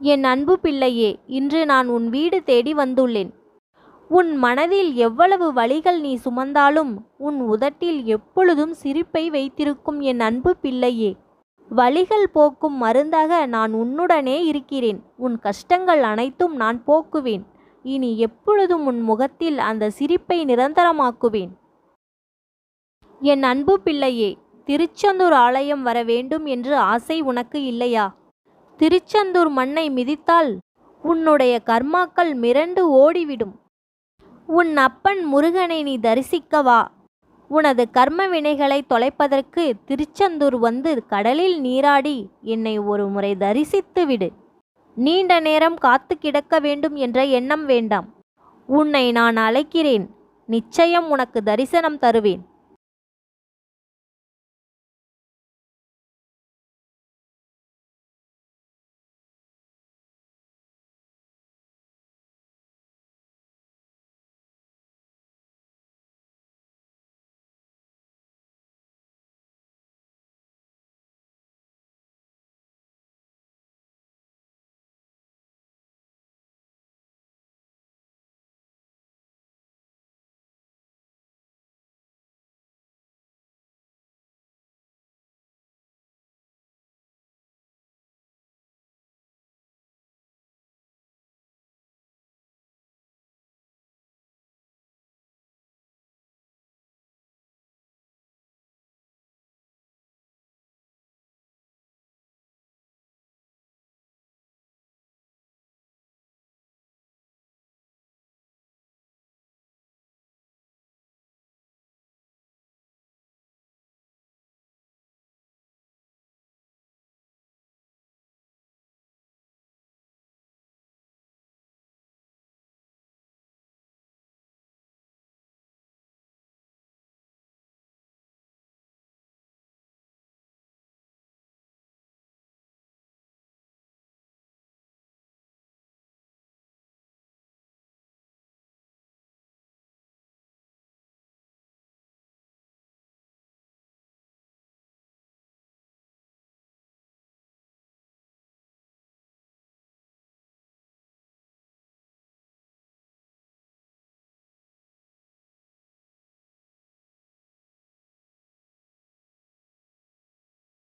என் அன்பு பிள்ளையே இன்று நான் உன் வீடு தேடி வந்துள்ளேன். உன் மனதில் எவ்வளவு வலிகள் நீ சுமந்தாலும் உன் உதட்டில் எப்பொழுதும் சிரிப்பை வைத்திருக்கும் என் அன்பு பிள்ளையே. வலிகள் போக்கும் மருந்தாக நான் உன்னுடனே இருக்கிறேன். உன் கஷ்டங்கள் அனைத்தும் நான் போக்குவேன். இனி எப்பொழுதும் உன் முகத்தில் அந்த சிரிப்பை நிரந்தரமாக்குவேன். என் அன்பு பிள்ளையே திருச்செந்தூர் ஆலயம் வர வேண்டும் என்று ஆசை உனக்கு இல்லையா? திருச்செந்தூர் மண்ணை மிதித்தால் உன்னுடைய கர்மாக்கள் மிரண்டு ஓடிவிடும். உன் அப்பன் முருகனை நீ தரிசிக்கவா உனது கர்ம வினைகளை தொலைப்பதற்கு திருச்செந்தூர் வந்து கடலில் நீராடி என்னை ஒரு முறை தரிசித்து விடு. நீண்ட நேரம் காத்து கிடக்க வேண்டும் என்ற எண்ணம் வேண்டாம். உன்னை நான் அழைக்கிறேன். நிச்சயம் உனக்கு தரிசனம் தருவேன்.